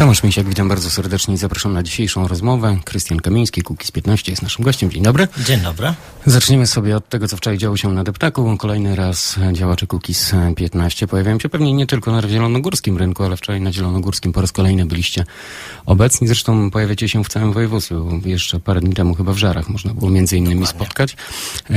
Tomasz Misiak, witam bardzo serdecznie i zapraszam na dzisiejszą rozmowę. Krystian Kamiński, Kukiz 15 jest naszym gościem. Dzień dobry. Dzień dobry. Zaczniemy sobie od tego, co wczoraj działo się na Deptaku. Kolejny raz działacze Kukiz 15 pojawiają się pewnie nie tylko na zielonogórskim rynku, ale wczoraj na zielonogórskim po raz kolejny byliście obecni. Zresztą pojawiacie się w całym województwie. Jeszcze parę dni temu chyba w Żarach można było między innymi Dokładnie. spotkać.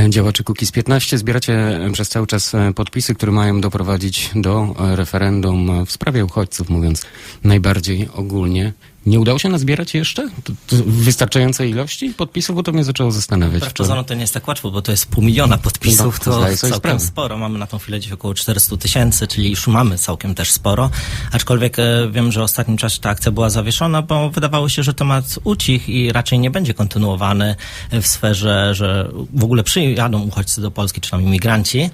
Działacze Kukiz 15 zbieracie przez cały czas podpisy, które mają doprowadzić do referendum w sprawie uchodźców, mówiąc najbardziej ogólnie. Nie udało się nazbierać jeszcze To- to wystarczającej ilości podpisów, bo to mnie zaczęło zastanawiać. Wbrew pozorom to nie jest tak łatwo, bo to jest pół miliona podpisów, No, to sobie całkiem sprawę. sporo. Mamy na tą chwilę gdzieś około 400 tysięcy, czyli już mamy całkiem też sporo. Aczkolwiek e, wiem, że w ostatnim czasie ta akcja była zawieszona, bo wydawało się, że temat ucich i raczej nie będzie kontynuowany w sferze, że w ogóle przyjadą uchodźcy do Polski, czy tam imigranci.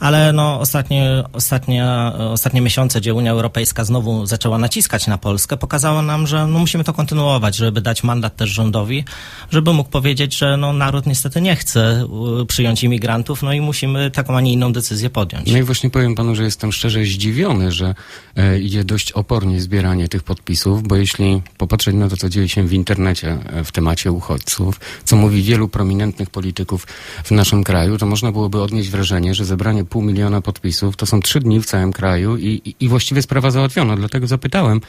Ale no, ostatnie, ostatnie, ostatnie miesiące, gdzie Unia Europejska znowu zaczęła naciskać na Polskę, pokazało nam, że no, musimy to kontynuować, żeby dać mandat też rządowi, żeby mógł powiedzieć, że no, naród niestety nie chce y, przyjąć imigrantów, no i musimy taką, a nie inną decyzję podjąć. No i właśnie powiem panu, że jestem szczerze zdziwiony, że e, idzie dość opornie zbieranie tych podpisów, bo jeśli popatrzeć na to, co dzieje się w internecie e, w temacie uchodźców, co mówi wielu prominentnych polityków w naszym kraju, to można byłoby odnieść wrażenie, że zebranie pół miliona podpisów to są trzy dni w całym kraju i, i, i właściwie sprawa załatwiona. Dlatego zapytałem,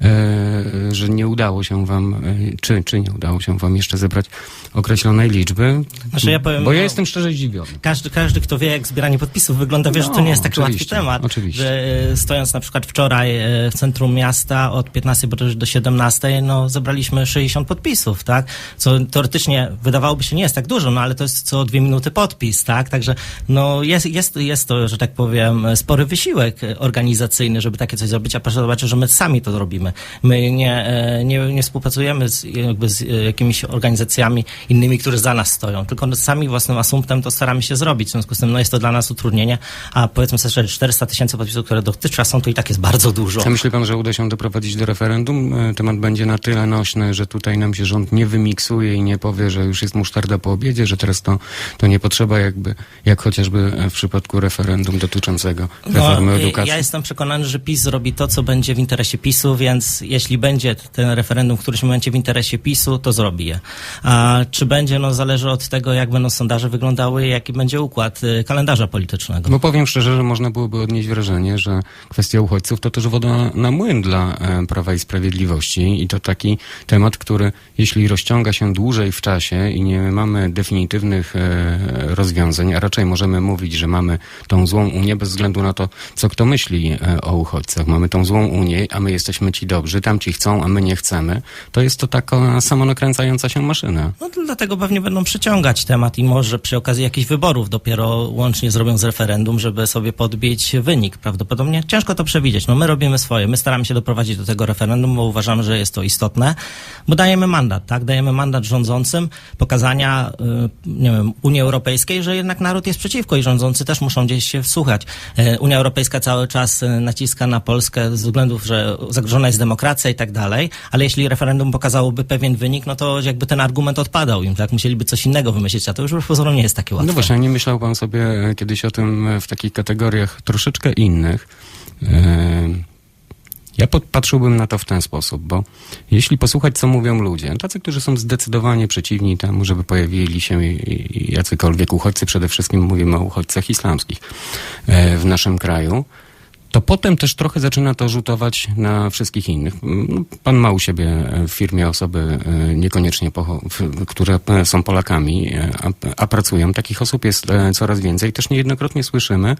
e, że nie udało się wam, e, czy, czy nie udało się wam jeszcze zebrać określonej liczby, Znaczy, ja powiem, bo ja no- jestem szczerze zdziwiony. Każdy, każdy, kto wie, jak zbieranie podpisów wygląda, wie, że to No, nie jest taki łatwy temat. oczywiście. Że e, stojąc na przykład wczoraj e, w centrum miasta od 15 bodajże do 17, no zebraliśmy 60 podpisów, tak? Co teoretycznie wydawałoby się nie jest tak dużo, no ale to jest co dwie minuty podpis, tak? Także no jest, jest, jest to, że tak powiem, spory wysiłek organizacyjny, żeby takie coś zrobić, a proszę zobaczyć, że my sami to robimy. My nie, nie, nie współpracujemy z, z e, jakimiś organizacjami innymi, które za nas stoją, tylko sami własnym asumptem to staramy się zrobić. W związku z tym no jest to dla nas utrudnienie, a powiedzmy sobie, że 400 tysięcy podpisów, które dotychczas są, to i tak jest bardzo dużo. A myśli pan, że uda się doprowadzić do referendum? E, Temat będzie na tyle nośny, że tutaj nam się rząd nie wymiksuje i nie powie, że już jest musztarda po obiedzie, że teraz to, to nie potrzeba jakby, jak chociażby w przypadku referendum dotyczącego reformy y, edukacji. Ja jestem przekonany, że PiS zrobi to, co będzie w interesie PiSu, więc jeśli będzie ten referendum w którymś momencie w interesie PiSu, to zrobi je. A czy będzie, no zależy od tego, jak będą sondaże wyglądały jaki będzie układ y, kalendarza politycznego. Bo powiem szczerze, że można byłoby odnieść wrażenie, że kwestia uchodźców to też woda na młyn dla e, Prawa i Sprawiedliwości i to taki temat, który jeśli rozciąga się dłużej w czasie i nie mamy definitywnych e, rozwiązań, a raczej możemy mówić, że mamy tą złą Unię bez względu na to, co kto myśli e, o uchodźcach. Mamy tą złą Unię, a my jesteśmy ci dobrzy, tamci chcą, a my nie chcemy. To jest to taka samonakręcająca się maszyna. No dlatego pewnie będą przyciągać temat i może przy okazji jakichś wyborów dopiero łącznie zrobią z referendum, żeby sobie podbić wynik prawdopodobnie. Ciężko to przewidzieć. No my robimy swoje. My staramy się doprowadzić do tego referendum, bo uważamy, że jest to istotne, bo dajemy mandat, tak? Dajemy mandat rządzącym pokazania, y, nie wiem, Unii Europejskiej, że jednak naród jest przeciwko i rządzący też muszą gdzieś się wsłuchać. Y, Unia Europejska cały czas y, naciska na Polskę ze względów, że zagrożona jest demokracja i tak dalej, ale jeśli referendum pokazałoby pewien wynik, no to jakby ten argument odpadał im, tak? Musieliby coś innego wymyślić, a to już pozorom nie jest takie łatwe. No właśnie, nie myślał pan sobie e, kiedyś o tym e, w takich kategoriach troszeczkę innych? E, Ja patrzyłbym na to w ten sposób, bo jeśli posłuchać, co mówią ludzie, tacy, którzy są zdecydowanie przeciwni temu, żeby pojawili się jacykolwiek uchodźcy, przede wszystkim mówimy o uchodźcach islamskich w naszym kraju, to potem też trochę zaczyna to rzutować na wszystkich innych. Mm, Pan ma u siebie w firmie osoby e, niekoniecznie, które e, są Polakami, e, a, a pracują. Takich osób jest e, coraz więcej. Też niejednokrotnie słyszymy,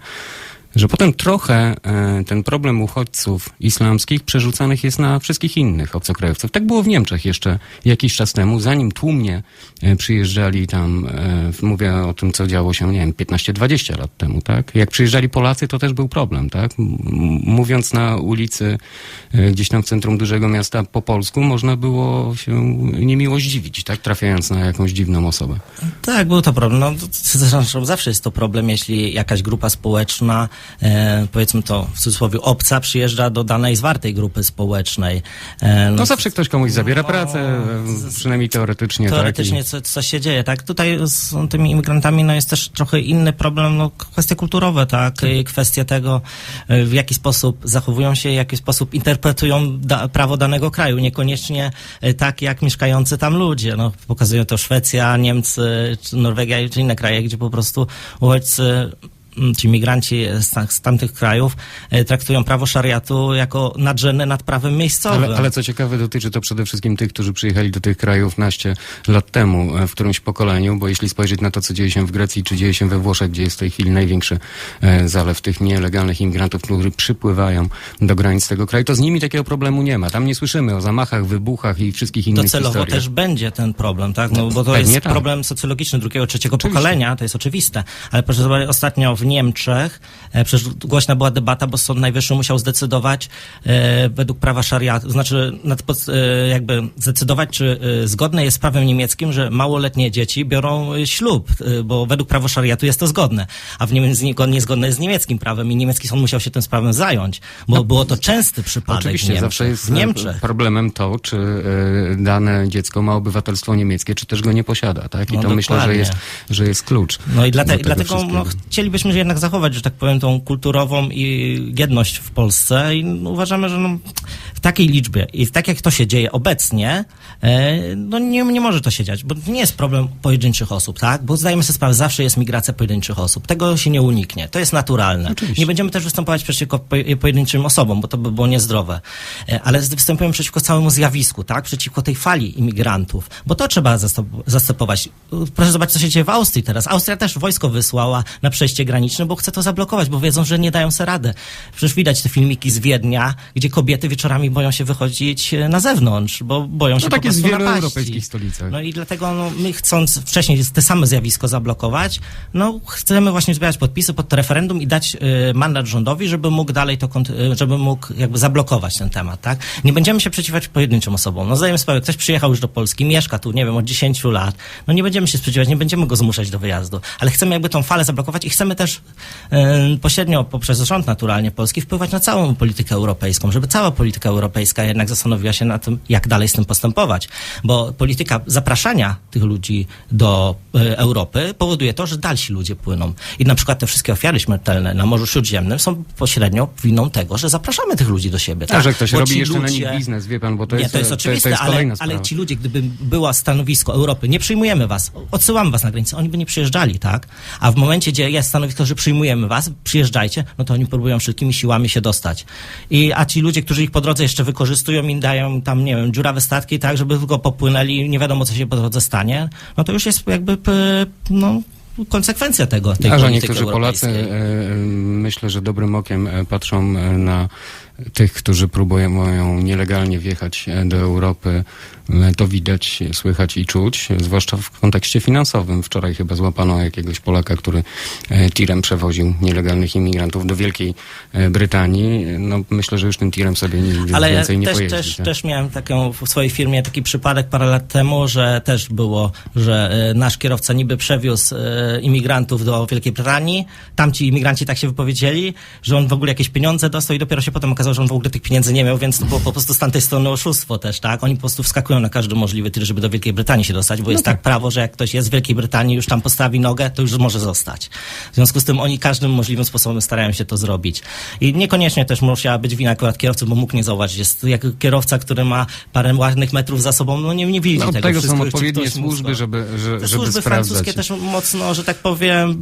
że potem trochę e, ten problem uchodźców islamskich przerzucanych jest na wszystkich innych obcokrajowców. Tak było w Niemczech jeszcze jakiś czas temu, zanim tłumnie e, przyjeżdżali tam, e, mówię o tym, co działo się, nie wiem, 15-20 lat temu, tak? Jak przyjeżdżali Polacy, to też był problem, tak? Mówiąc na ulicy gdzieś tam w centrum dużego miasta po polsku, można było się niemiło zdziwić, tak? Trafiając na jakąś dziwną osobę. Tak, był to problem. No, zresztą zawsze jest to problem, jeśli jakaś grupa społeczna e, powiedzmy to w cudzysłowie, obca przyjeżdża do danej zwartej grupy społecznej. E, No zawsze ktoś komuś zabiera pracę, e, przynajmniej teoretycznie. Teoretycznie tak? co, co się dzieje, tak? Tutaj z tymi imigrantami no jest też trochę inny problem, no kwestie kulturowe, tak? I kwestie tego, e, w jaki sposób zachowują się, w jaki sposób interpretują da, prawo danego kraju, niekoniecznie e, tak jak mieszkający tam ludzie, no pokazują to Szwecja, Niemcy, Norwegia, czy inne kraje, gdzie po prostu uchodźcy m, ci migranci z tamtych krajów e, traktują prawo szariatu jako nadrzędne nad prawem miejscowym. Ale, ale co ciekawe, dotyczy to przede wszystkim tych, którzy przyjechali do tych krajów naście lat temu, e, w którymś pokoleniu, bo jeśli spojrzeć na to, co dzieje się w Grecji, czy dzieje się we Włoszech, gdzie jest w tej chwili największy e, zalew tych nielegalnych imigrantów, którzy przypływają do granic tego kraju, to z nimi takiego problemu nie ma. Tam nie słyszymy o zamachach, wybuchach i wszystkich innych Docelowo historiach. też będzie ten problem, tak? No, bo to Pewnie jest tak. problem socjologiczny drugiego, trzeciego Oczywiście. pokolenia, to jest oczywiste. Ale proszę zobaczyć, ostatnio w Niemczech e, przecież głośna była debata, bo Sąd Najwyższy musiał zdecydować e, według prawa szariatu, znaczy e, jakby zdecydować, czy zgodne jest z prawem niemieckim, że małoletnie dzieci biorą ślub, bo według prawa szariatu jest to zgodne, a w Niemczech niezgodne jest z niemieckim prawem i niemiecki sąd musiał się tym sprawem zająć, bo było to częsty przypadek w Oczywiście, Niemczech. zawsze jest w Niemczech. problemem to, czy dane dziecko ma obywatelstwo niemieckie, czy też go nie posiada, tak? I No to myślę, że dokładnie. jest, że jest klucz. No i dlate, tego dlatego no, wszystkiego. Chcielibyśmy jednak zachować, że tak powiem, tą kulturową i jedność w Polsce i uważamy, że no, w takiej liczbie i tak jak to się dzieje obecnie, no nie, nie może to się dziać, bo to nie jest problem pojedynczych osób, tak? Bo zdajemy sobie sprawę, zawsze jest migracja pojedynczych osób. Tego się nie uniknie. To jest naturalne. Oczywiście. Nie będziemy też występować przeciwko po- pojedynczym osobom, bo to by było niezdrowe. E, Ale występujemy przeciwko całemu zjawisku, tak? Przeciwko tej fali imigrantów, bo to trzeba zastępować. Proszę zobaczyć, co się dzieje w Austrii teraz. Austria też wojsko wysłała na przejście graniczne, bo chce to zablokować, bo wiedzą, że nie dają sobie rady. Przecież widać te filmiki z Wiednia, gdzie kobiety wieczorami boją się wychodzić e, na zewnątrz, bo boją się No po tak jest w wielu napaści. europejskich stolicach. No i dlatego no, my chcąc wcześniej te same zjawisko zablokować, no chcemy właśnie zbierać podpisy pod to referendum i dać y, mandat rządowi, żeby mógł dalej to, y, żeby mógł jakby zablokować ten temat, tak? Nie będziemy się przeciwiać pojedynczym osobom. No zdajemy sprawę, ktoś przyjechał już do Polski, mieszka tu, nie wiem, od 10 lat, no nie będziemy się sprzeciwiać, nie będziemy go zmuszać do wyjazdu, ale chcemy jakby tą falę zablokować i chcemy też y, pośrednio poprzez rząd naturalnie polski wpływać na całą politykę europejską, żeby cała polityka europejska jednak zastanowiła się na tym, jak dalej z tym postępować, bo polityka zapraszania tych ludzi do e, Europy powoduje to, że dalsi ludzie płyną. I na przykład te wszystkie ofiary śmiertelne na Morzu Śródziemnym są pośrednio winą tego, że zapraszamy tych ludzi do siebie. A tak? że ktoś Bo robi jeszcze na ludzie- nich biznes, wie pan, bo to nie, jest, to jest oczywiste, to jest ale, ale ci ludzie, gdyby było stanowisko Europy, nie przyjmujemy was, odsyłamy was na granicę, oni by nie przyjeżdżali, tak? A w momencie, gdzie jest stanowisko, że przyjmujemy was, przyjeżdżajcie, no to oni próbują wszelkimi siłami się dostać. I, a ci ludzie, którzy ich po drodze jeszcze wykorzystują i dają tam, nie wiem, dziurawe statki, tak, żeby tylko popłynęli nie wiadomo, co się po drodze stanie, no to już jest jakby, no, konsekwencja tego, tej A że niektórzy Polacy, europejskiej. e, myślę, że dobrym okiem e, patrzą e, na tych, którzy próbują nielegalnie wjechać e, do Europy. E, To widać, słychać i czuć, zwłaszcza w kontekście finansowym. Wczoraj chyba złapano jakiegoś Polaka, który e, tirem przewoził nielegalnych imigrantów do Wielkiej Brytanii. No, myślę, że już tym tirem sobie nigdy Ale więcej nie też, pojeździ. też, tak? też miałem taką w swojej firmie taki przypadek parę lat temu, że też było, że nasz kierowca niby przewiózł imigrantów do Wielkiej Brytanii. Tamci imigranci tak się wypowiedzieli, że on w ogóle jakieś pieniądze dostał i dopiero się potem okazało, że on w ogóle tych pieniędzy nie miał, więc to było po prostu z tamtej strony oszustwo też, tak? Oni po prostu wskakują na każdy możliwy tir, żeby do Wielkiej Brytanii się dostać, bo jest tak prawo, że jak ktoś jest w Wielkiej Brytanii, już tam postawi nogę, to już może zostać. W związku z tym oni każdym możliwym sposobem starają się to zrobić. I niekoniecznie też musiała być wina akurat kierowcy, bo mógł nie zauważyć. Jest jak kierowca, który ma parę ładnych metrów za sobą, no nie, nie widzi No, tego. tego są odpowiednie służby, żeby, że, te żeby służby sprawdzać. francuskie też mocno, że tak powiem,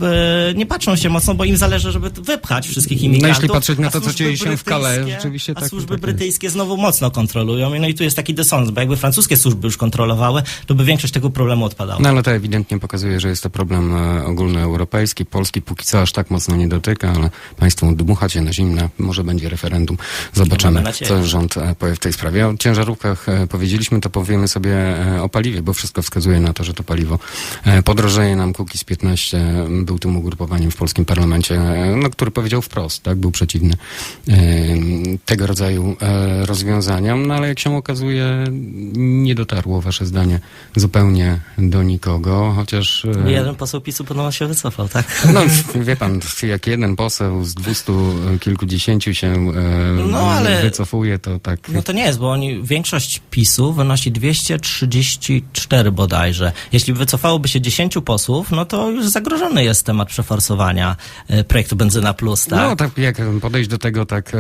e, nie patrzą się mocno, bo im zależy, żeby wypchać wszystkich imigrantów. No, jeśli patrzeć na a to, co dzieje się w Calais, rzeczywiście A tak- służby tak brytyjskie znowu mocno kontrolują. i No i tu jest taki dysonans, bo jakby francuskie służby już kontrolowały, to by większość tego problemu odpadała. No ale to ewidentnie pokazuje, że jest to problem e, ogólnoeuropejski. Polski póki co aż tak mocno nie dotyka, ale państwo dmucha się na zimne. Może będzie referendum. Zobaczymy, co rząd e, powie w tej sprawie. O ciężarówkach e, powiedzieliśmy, to powiemy sobie o paliwie, bo wszystko wskazuje na to, że to paliwo podrożeje nam. Kukiz 15 był tym ugrupowaniem w polskim parlamencie, no, który powiedział wprost, tak, był przeciwny tego rodzaju e, rozwiązaniom, no ale jak się okazuje, nie dotarło wasze zdanie zupełnie do nikogo, chociaż... e, Jeden poseł PiSu podobno się wycofał, tak? No, wie pan, jak jeden poseł z dwustu kilkudziesięciu się e, No, ale- wycofuje, to tak... No to nie jest, bo oni, większość PiSu wynosi 234 bodajże. Jeśli wycofałoby się 10 posłów, no to już zagrożony jest temat przeforsowania projektu Benzyna Plus, tak? No tak, jak podejść do tego tak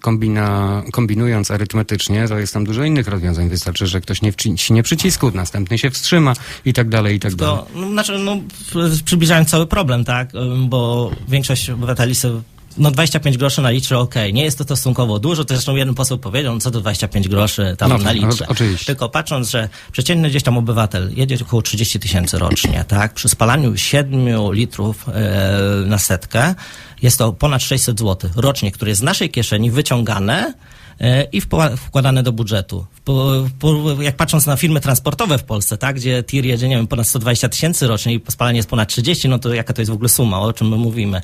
kombina, kombinując arytmetycznie, to jest tam dużo innych rozwiązań. Wystarczy, że ktoś nie wciśnie przycisku, następny się wstrzyma i tak dalej, i tak dalej. To, no, znaczy, no, przybliżając cały problem, tak, bo większość obywateli sobie no 25 groszy na litrze, okej, nie jest to stosunkowo dużo, to zresztą jeden poseł powiedział, no co to 25 groszy tam No na tak, litrze. o- oczywiście. Tylko patrząc, że przeciętny gdzieś tam obywatel jedzie około 30 tysięcy rocznie, tak, przy spalaniu 7 litrów e, na setkę jest to ponad 600 zł rocznie, które jest z naszej kieszeni wyciągane i wpła- wkładane do budżetu. Jak patrząc na firmy transportowe w Polsce, tak, gdzie tir jedzie, nie wiem, ponad 120 tysięcy rocznie i spalanie jest ponad 30, no to jaka to jest w ogóle suma, o czym my mówimy.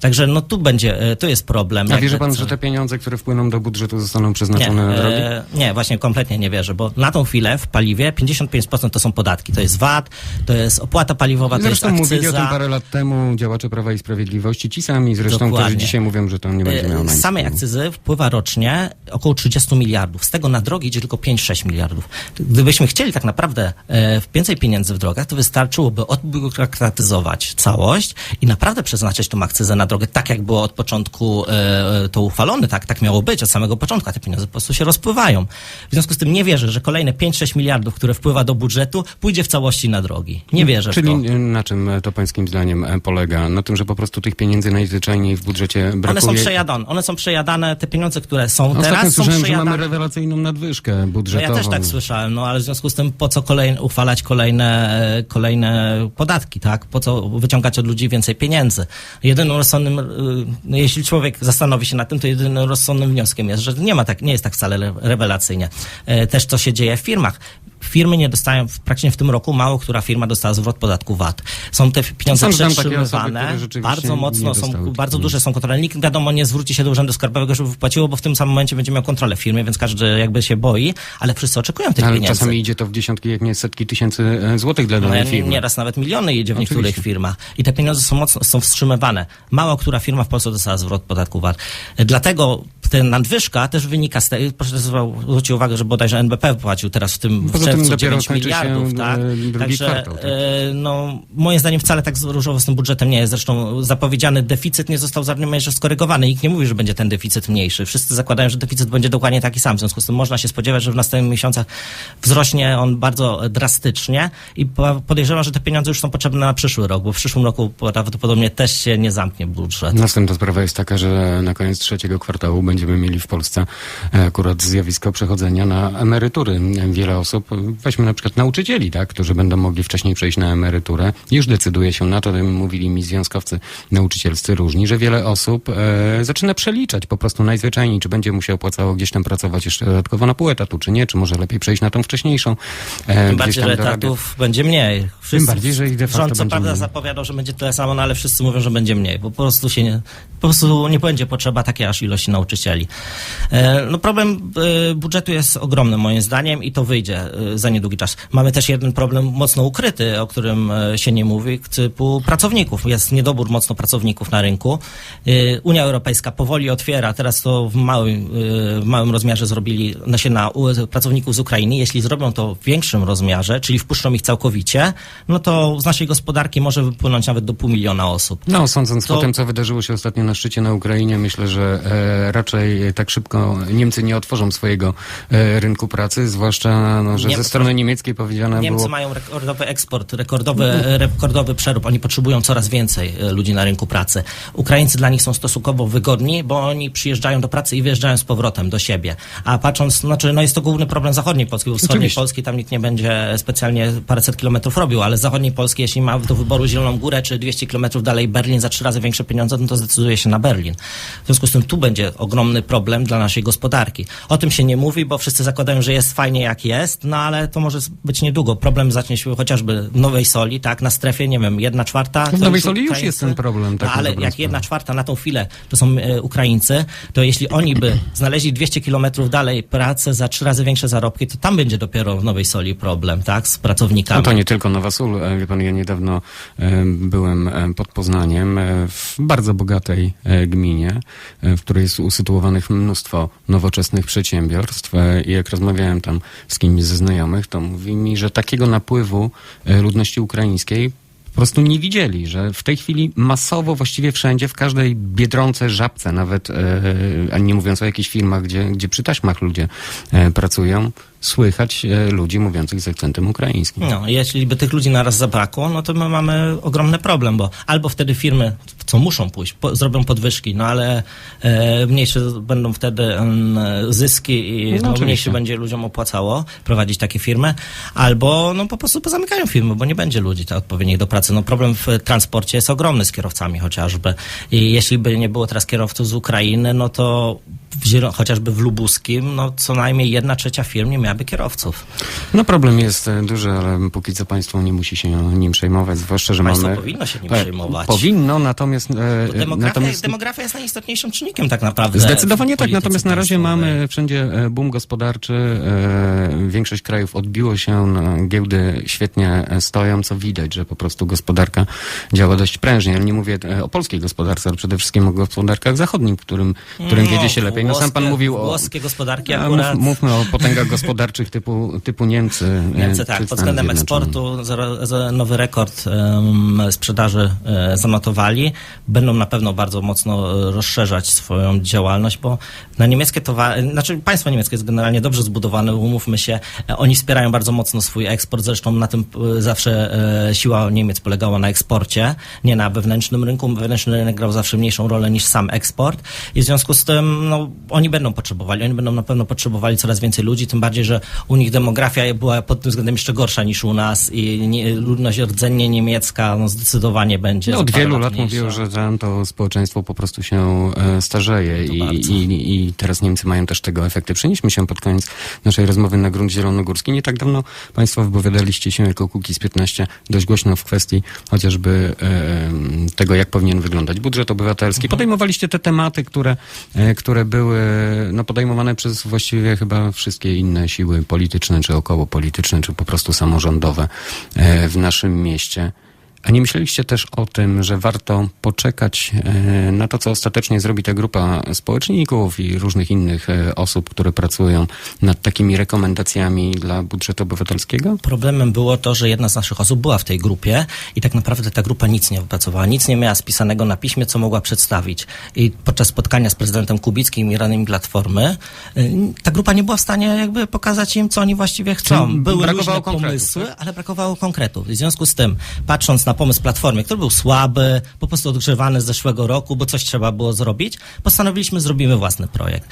Także no tu będzie, e, tu jest problem. A wierzy pan, co- że te pieniądze, które wpłyną do budżetu zostaną przeznaczone na drogi? e, nie, właśnie kompletnie nie wierzę, bo na tą chwilę w paliwie 55% to są podatki. To jest VAT, to jest opłata paliwowa, to jest Zresztą mówili o tym akcyza. parę lat temu działacze Prawa i Sprawiedliwości, ci sami zresztą, którzy Dokładnie. dzisiaj mówią, że to nie będzie miało na samej akcyzy wpływa rocznie około 30 miliardów. Z tego na drogi idzie tylko 5-6 miliardów. Gdybyśmy chcieli tak naprawdę e, więcej pieniędzy w drogach, to wystarczyłoby odbiurokratyzować całość i naprawdę przeznaczyć tą akcyzę na drogę tak, jak było od początku e, to uchwalone, tak, tak miało być od samego początku, a te pieniądze po prostu się rozpływają. W związku z tym nie wierzę, że kolejne 5-6 miliardów, które wpływa do budżetu, pójdzie w całości na drogi. Nie wierzę Czyli w to. y, na czym to pańskim zdaniem e, polega? Na tym, że po prostu tych pieniędzy najzwyczajniej w budżecie brakuje? One są przejadane. One są przejadane, te pieniądze, które są Ostatnio teraz, są słyszałem, że przejadane. mamy rewelacyjną nadwyżkę No budżetową. ja też tak słyszałem, no ale w związku z tym po co kolejne, uchwalać kolejne, kolejne podatki, tak? Po co wyciągać od ludzi więcej pieniędzy? Jedynym rozsądnym, y, no jeśli człowiek zastanowi się nad tym, to jedynym rozsądnym wnioskiem jest, że nie ma tak, nie jest tak wcale re- rewelacyjnie. E, Też co się dzieje w firmach. Firmy nie dostają, praktycznie w tym roku mało która firma dostała zwrot podatku VAT. Są te pieniądze Są takie osoby, przetrzymywane, rzeczywiście bardzo mocno są, bardzo duże są kontrole. Nikt wiadomo nie zwróci się do urzędu skarbowego, żeby wypłaciło, bo w tym samym momencie będzie miał kontrolę w firmie, więc każdy jakby się boi, ale wszyscy oczekują tych Ale pieniędzy. czasami idzie to w dziesiątki, jak nie setki tysięcy e, złotych dla danej No, firmy. Nieraz nawet miliony jedzie w niektórych Oczywiście. firmach. I te pieniądze są mocno są wstrzymywane. Mało która firma w Polsce dostała zwrot podatku VAT. Dlatego ten nadwyżka też wynika z tego, proszę zwrócić uwagę, że bodajże NBP płacił teraz w tym w czerwcu dopiero 9 kończy się, miliardów, tak? e, drugi Także, kwartał, tak? e, no, moim zdaniem wcale tak różowo z tym budżetem nie jest. Zresztą zapowiedziany deficyt nie został jeszcze skorygowany. Nikt nie mówi, że będzie ten deficyt mniejszy. Wszyscy zakładają, że deficyt będzie dokładnie taki sam. W związku z tym można się spodziewać, że w następnych miesiącach wzrośnie on bardzo drastycznie i po- podejrzewam, że te pieniądze już są potrzebne na przyszły rok, bo w przyszłym roku prawdopodobnie też się nie zamknie budżet. Następna sprawa jest taka, że na koniec trzeciego kwartału będziemy mieli w Polsce e, akurat zjawisko przechodzenia na emerytury. Wiele osób, weźmy na przykład nauczycieli, tak, którzy będą mogli wcześniej przejść na emeryturę, już decyduje się na to, to mówili mi związkowcy nauczycielscy różni, że wiele osób e, zaczyna przeliczać po prostu najzwyczajniej, czy będzie mu się opłacało gdzieś tam pracować jeszcze dodatkowo na pół etatu, czy nie, czy może lepiej przejść na tą wcześniejszą. E, Tym bardziej, że etatów będzie mniej. Wszyscy, bardziej, że ich de facto Rząd co prawda mniej. zapowiadał, że będzie tyle samo, no ale wszyscy mówią, że będzie mniej, bo po prostu się nie, po prostu nie będzie potrzeba takiej aż ilości nauczycieli. E, No problem e, budżetu jest ogromny moim zdaniem i to wyjdzie e, za niedługi czas. Mamy też jeden problem mocno ukryty, o którym e, się nie mówi, typu pracowników. Jest niedobór mocno pracowników na rynku. E, Unia Europejska powoli otwiera, teraz to w małym, e, w małym rozmiarze zrobili na się na pracowników z Ukrainy. Jeśli zrobią to w większym rozmiarze, czyli wpuszczą ich całkowicie, no to z naszej gospodarki może wypłynąć nawet do pół miliona osób. No, sądząc To- po tym, co wydarzyło się ostatnio na szczycie na Ukrainie, myślę, że e, raczej tak szybko Niemcy nie otworzą swojego e, rynku pracy, zwłaszcza, no, że Ze strony niemieckiej powiedziane Niemcy było... mają rekordowy eksport, rekordowy, rekordowy przerób. Oni potrzebują coraz więcej e, ludzi na rynku pracy. Ukraińcy dla nich są stosunkowo wygodni, bo oni przyjeżdżają do pracy i wyjeżdżają z powrotem do siebie. A patrząc, znaczy, no jest to główny problem zachodniej Polski, bo wschodniej Oczywiście. Polski tam nikt nie będzie specjalnie paręset kilometrów robił, ale zachodniej Polski, jeśli ma do wyboru Zieloną Górę czy 200 kilometrów dalej Berlin za trzy razy większe pieniądze, no to zdecyduje się na Berlin. W związku z tym tu będzie ogromny ogromny problem dla naszej gospodarki. O tym się nie mówi, bo wszyscy zakładają, że jest fajnie jak jest, no ale to może być niedługo. Problem zacznie się chociażby w Nowej Soli, tak, na strefie, nie wiem, jedna czwarta. W to Nowej Soli już Ukraińcy. jest ten problem, tak No, ale jak sprawę. jedna czwarta na tą chwilę to są e, Ukraińcy, to jeśli oni by znaleźli 200 kilometrów dalej pracę za trzy razy większe zarobki, to tam będzie dopiero w Nowej Soli problem, tak, z pracownikami. No to nie tylko Nowa Sól. E, Wie pan, ja niedawno e, byłem e, pod Poznaniem e, w bardzo bogatej e, gminie, w której jest usytuowanych mnóstwo nowoczesnych przedsiębiorstw i jak rozmawiałem tam z kimś ze znajomych, to mówi mi, że takiego napływu e, ludności ukraińskiej po prostu nie widzieli, że w tej chwili masowo właściwie wszędzie, w każdej biedronce, żabce nawet, e, a nie mówiąc o jakichś firmach, gdzie, gdzie przy taśmach ludzie e, pracują, słychać e, ludzi mówiących z akcentem ukraińskim. No, jeśli by tych ludzi naraz zabrakło, no to my mamy ogromny problem, bo albo wtedy firmy, co muszą pójść, po, zrobią podwyżki, no ale e, mniejsze będą wtedy em, zyski i No, no, mniejsze będzie ludziom opłacało prowadzić takie firmy, albo no po prostu pozamykają firmy, bo nie będzie ludzi ta odpowiednich do pracy. No problem w transporcie jest ogromny z kierowcami chociażby i jeśli by nie było teraz kierowców z Ukrainy, no to w chociażby w Lubuskim, no co najmniej jedna trzecia firm nie miałaby kierowców. No problem jest e, duży, ale póki co państwo nie musi się nim przejmować, zwłaszcza, że Państwo mamy... powinno się nim E, przejmować. Powinno, natomiast... e, Bo demografia, natomiast demografia jest najistotniejszym czynnikiem tak naprawdę. Zdecydowanie tak, natomiast na razie mamy wszędzie e, boom gospodarczy. e, Większość krajów odbiło się, giełdy świetnie e, stoją, co widać, że po prostu gospodarka działa dość prężnie. Ale nie mówię e, o polskiej gospodarce, ale przede wszystkim o gospodarkach zachodnich, którym, którym No, wiedzie się lepiej. No sam pan włoskie- mówił o... Włoskie gospodarki akurat... Mów, mówmy o potęgach gospodarczych typu, typu Niemcy. e, Niemcy tak, pod względem eksportu nowy rekord em, sprzedaży e, zanotowali. Będą na pewno bardzo mocno e, rozszerzać swoją działalność, bo na niemieckie towary, znaczy państwo niemieckie jest generalnie dobrze zbudowane, umówmy się, oni wspierają bardzo mocno swój eksport, zresztą na tym zawsze e, siła Niemiec polegała na eksporcie, nie na wewnętrznym rynku. Wewnętrzny rynek grał zawsze mniejszą rolę niż sam eksport i w związku z tym no, oni będą potrzebowali, oni będą na pewno potrzebowali coraz więcej ludzi, tym bardziej, że u nich demografia była pod tym względem jeszcze gorsza niż u nas i nie, ludność rdzennie niemiecka no, zdecydowanie będzie. No, od wielu lat mówią, że tam to społeczeństwo po prostu się e, starzeje i, i, i teraz Niemcy mają też tego efekty. Przenieśmy się pod koniec naszej rozmowy na grunt zielonogórski. Nie tak dawno Państwo wypowiadaliście się jako Kukiz 15 dość głośno w kwestii chociażby e, tego, jak powinien wyglądać budżet obywatelski. Podejmowaliście te tematy, które, e, które były no, podejmowane przez właściwie chyba wszystkie inne siły polityczne, czy okołopolityczne, czy po prostu samorządowe e, w naszym mieście. A nie myśleliście też o tym, że warto poczekać e, na to, co ostatecznie zrobi ta grupa społeczników i różnych innych e, osób, które pracują nad takimi rekomendacjami dla budżetu obywatelskiego? Problemem było to, że jedna z naszych osób była w tej grupie i tak naprawdę ta grupa nic nie wypracowała, nic nie miała spisanego na piśmie, co mogła przedstawić. I podczas spotkania z prezydentem Kubickim i radnymi Platformy y, ta grupa nie była w stanie jakby pokazać im, co oni właściwie chcą. Czyli Były brakowało różne pomysły, tak? ale brakowało konkretów. W związku z tym, patrząc na pomysł Platformy, który był słaby, po prostu odgrzewany z zeszłego roku, bo coś trzeba było zrobić, postanowiliśmy, zrobimy własny projekt.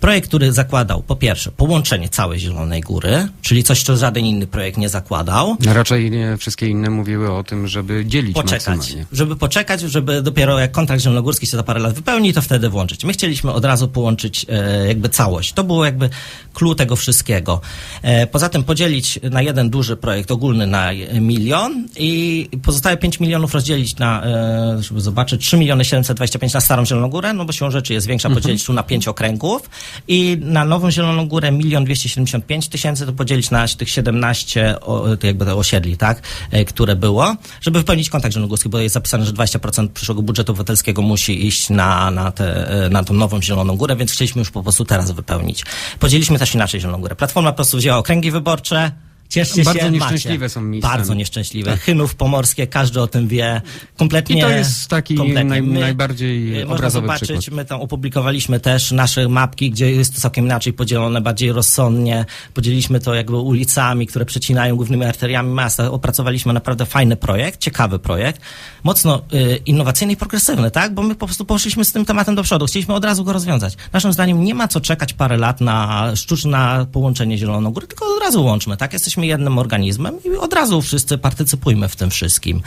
Projekt, który zakładał po pierwsze połączenie całej Zielonej Góry, czyli coś, co żaden inny projekt nie zakładał, Raczej nie, wszystkie inne mówiły o tym, żeby dzielić poczekać, żeby poczekać, żeby dopiero jak kontrakt zielonogórski się za parę lat wypełni, to wtedy włączyć. My chcieliśmy od razu połączyć e, jakby całość. To było jakby clue tego wszystkiego. E, poza tym podzielić na jeden duży projekt ogólny na milion i pozostałe 5 milionów rozdzielić na, e, żeby zobaczyć, 3 miliony 725 na Starą Zieloną Górę, no bo siłą rzeczy jest większa, podzielić tu na 5 okręgów i na Nową Zieloną Górę 1 275 tysięcy to podzielić na tych 17 o, to jakby te osiedli, tak, e, które było, żeby wypełnić kontrakt zielonogórski, bo jest zapisane, że 20% przyszłego budżetu obywatelskiego musi iść na, na, te, e, na tą Nową Zieloną Górę, więc chcieliśmy już po prostu teraz wypełnić. Podzieliliśmy też inaczej Zieloną Górę. Platforma po prostu wzięła okręgi wyborcze, Cieszcie Bardzo się, nieszczęśliwe macie. są miejscami. Bardzo nieszczęśliwe. Chynów pomorskie, każdy o tym wie. Kompletnie. I to jest taki naj- najbardziej e, można obrazowy zobaczyć, przykład. my tam opublikowaliśmy też nasze mapki, gdzie jest to całkiem inaczej podzielone, bardziej rozsądnie. Podzieliliśmy to jakby ulicami, które przecinają głównymi arteriami miasta. Opracowaliśmy naprawdę fajny projekt, ciekawy projekt, mocno y, innowacyjny i progresywny, tak? Bo my po prostu poszliśmy z tym tematem do przodu. Chcieliśmy od razu go rozwiązać. Naszym zdaniem nie ma co czekać parę lat na sztuczne połączenie Zielonogóry, tylko od razu łączmy, tak? Jesteśmy jednym organizmem i od razu wszyscy partycypujmy w tym wszystkim.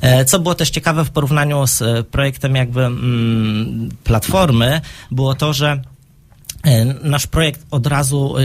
E, Co było też ciekawe w porównaniu z e, projektem jakby mm, Platformy, było to, że nasz projekt od razu e,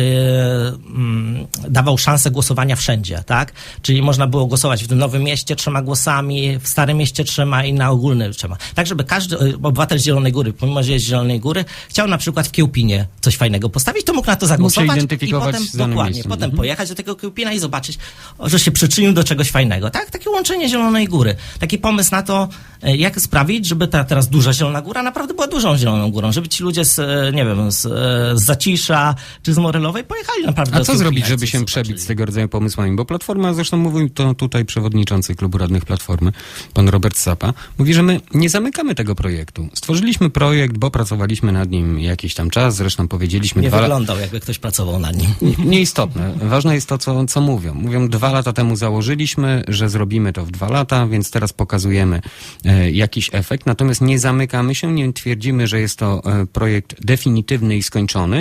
mm, dawał szansę głosowania wszędzie, tak? Czyli można było głosować w tym Nowym Mieście trzema głosami, w Starym Mieście trzema i na ogólny trzema. Tak, żeby każdy e, obywatel z Zielonej Góry, pomimo, że jest z Zielonej Góry, chciał na przykład w Kiełpinie coś fajnego postawić, to mógł na to zagłosować identyfikować i potem dokładnie, miejscem. potem Mhm. pojechać do tego Kiełpina i zobaczyć, że się przyczynił do czegoś fajnego, tak? Takie łączenie Zielonej Góry. Taki pomysł na to, e, jak sprawić, żeby ta teraz duża Zielona Góra naprawdę była dużą Zieloną Górą, żeby ci ludzie z, e, nie wiem, z, e, z Zacisza czy z Morelowej pojechali naprawdę A co zrobić, żeby się przebić z tego rodzaju pomysłami? Bo Platforma, zresztą mówił to tutaj przewodniczący klubu radnych Platformy, pan Robert Sapa, mówi, że my nie zamykamy tego projektu. Stworzyliśmy projekt, bo pracowaliśmy nad nim jakiś tam czas, zresztą powiedzieliśmy Nie dwa wyglądał, jakby ktoś pracował nad nim. Nieistotne. Ważne jest to, co, co mówią. Mówią, dwa lata temu założyliśmy, że zrobimy to w dwa lata, więc teraz pokazujemy e, jakiś efekt. Natomiast nie zamykamy się, nie twierdzimy, że jest to e, projekt definitywny i skończony.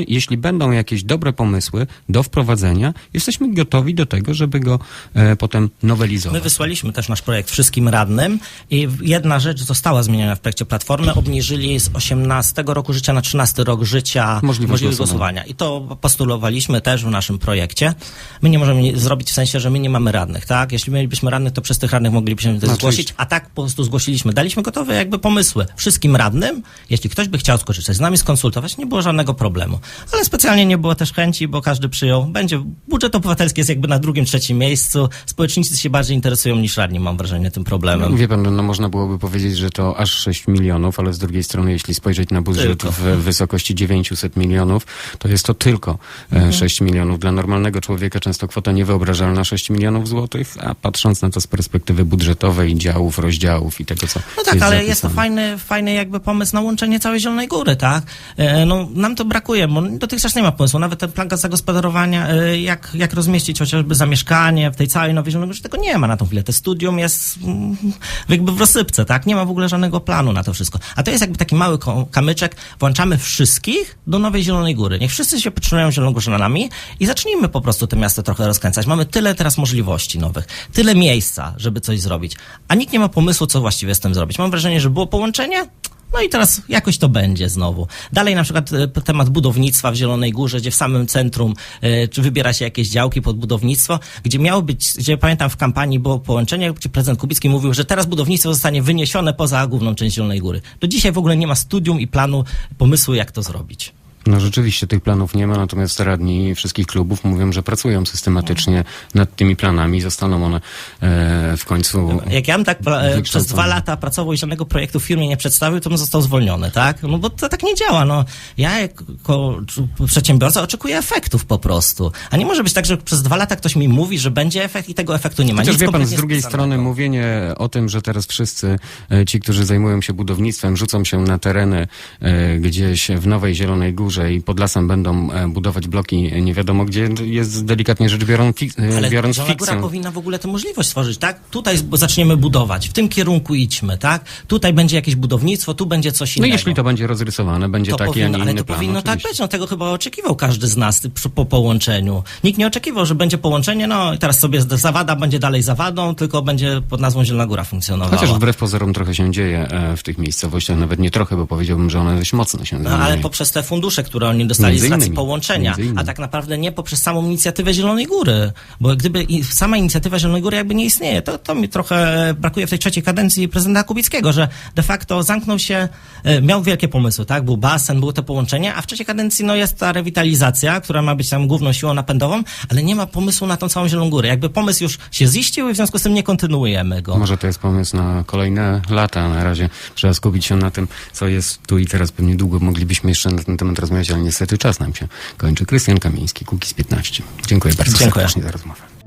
Jeśli będą jakieś dobre pomysły do wprowadzenia, jesteśmy gotowi do tego, żeby go e, potem My nowelizować. wysłaliśmy też nasz projekt wszystkim radnym i jedna rzecz została zmieniona w projekcie Platformy. Obniżyli z 18 roku życia na 13 rok życia Możliwość możliwość głosowania. I to postulowaliśmy też w naszym projekcie. My nie możemy zrobić w sensie, że my nie mamy radnych, tak? Jeśli mielibyśmy radnych, to przez tych radnych moglibyśmy No zgłosić, a tak po prostu zgłosiliśmy. Daliśmy gotowe jakby pomysły wszystkim radnym. Jeśli ktoś by chciał skorzystać, z nami skonsultować, nie było żadnego problemu. Ale specjalnie nie było też chęci, bo każdy przyjął. Będzie, budżet obywatelski jest jakby na drugim, trzecim miejscu. Społecznicy się bardziej interesują niż radni, mam wrażenie, tym problemem. Wie pan, no można byłoby powiedzieć, że to aż 6 milionów, ale z drugiej strony, jeśli spojrzeć na budżet Tylko. w wysokości 900 milionów, to jest to tylko e, 6 milionów. Dla normalnego człowieka często kwota niewyobrażalna 6 milionów złotych, a patrząc na to z perspektywy budżetowej, działów, rozdziałów i tego, co No tak, ale jest to zapisane. fajny, fajny jakby pomysł na łączenie całej Zielonej Góry, tak? E, No, nam to brakuje, bo dotychczas nie ma pomysłu. Nawet ten plan zagospodarowania, e, jak, jak rozmieścić chociażby zamieszkanie w tej całej Nowej Górze, tego nie ma na tą chwilę. Te studium jest mm, jakby w rozsypce, tak? Nie ma w ogóle żadnego planu na to wszystko. A to jest jakby taki mały kamyczek. Włączamy wszystkich do Nowej Zielonej Góry. Niech wszyscy się poczują zielonogórzanami i zacznijmy po prostu te miasto trochę rozkręcać. Mamy tyle teraz możliwości nowych, tyle miejsca, żeby coś zrobić, a nikt nie ma pomysłu, co właściwie z tym zrobić. Mam wrażenie, że było połączenie, no i teraz jakoś to będzie znowu. Dalej na przykład e, temat budownictwa w Zielonej Górze, gdzie w samym centrum e, czy wybiera się jakieś działki pod budownictwo, gdzie miało być, gdzie pamiętam w kampanii było połączenie, gdzie prezydent Kubicki mówił, że teraz budownictwo zostanie wyniesione poza główną część Zielonej Góry. Do dzisiaj w ogóle nie ma studium i planu, pomysłu, jak to zrobić. No rzeczywiście tych planów nie ma, natomiast radni wszystkich klubów mówią, że pracują systematycznie nad tymi planami. Zostaną one e, w końcu Jak ja bym tak e, przez dwa lata pracował i żadnego projektu w firmie nie przedstawił, to bym został zwolniony, tak? No bo to tak nie działa, no. Ja jako przedsiębiorca oczekuję efektów po prostu. A nie może być tak, że przez dwa lata ktoś mi mówi, że będzie efekt i tego efektu nie ma. Chociaż Nic wie pan, z drugiej strony mówienie o tym, że teraz wszyscy e, ci, którzy zajmują się budownictwem, rzucą się na tereny e, gdzieś w Nowej Zielonej Górze i pod lasem będą e, budować bloki nie wiadomo gdzie, jest delikatnie rzecz biorąc, fik, e, Ale biorąc Zielona Góra fikcją. powinna w ogóle tę możliwość stworzyć, tak? Tutaj zaczniemy budować, w tym kierunku idźmy, tak? Tutaj będzie jakieś budownictwo, tu będzie coś No innego. jeśli to będzie rozrysowane, będzie To taki, powinno, a nie ale inny to plan. powinno tak oczywiście. być. No tego chyba oczekiwał każdy z nas po połączeniu. Nikt nie oczekiwał, że będzie połączenie, no i teraz sobie zawada będzie dalej zawadą, tylko będzie pod nazwą Zielona Góra funkcjonowała. Chociaż wbrew pozorom trochę się dzieje e, w tych miejscowościach, nawet nie trochę, bo powiedziałbym, że one dość mocno się No, ale poprzez te fundusze, które oni dostali Między z racji innymi. połączenia, a tak naprawdę nie poprzez samą inicjatywę Zielonej Góry. Bo gdyby sama inicjatywa Zielonej Góry jakby nie istnieje, to, to mi trochę brakuje w tej trzeciej kadencji prezydenta Kubickiego, że de facto zamknął się, e, miał wielkie pomysły, tak? Był basen, było to połączenie, a w trzeciej kadencji no, jest ta rewitalizacja, która ma być tam główną siłą napędową, ale nie ma pomysłu na tą całą Zieloną Górę. Jakby pomysł już się ziścił i w związku z tym nie kontynuujemy go. Może to jest pomysł na kolejne lata. Na razie trzeba skupić się na tym, co jest tu i teraz. Pewnie długo moglibyśmy jeszcze na ten temat rozmawiać, ale niestety czas nam się kończy. Krystian Kamiński, Kukiz 15. Dziękuję bardzo Dziękuję. serdecznie za rozmowę.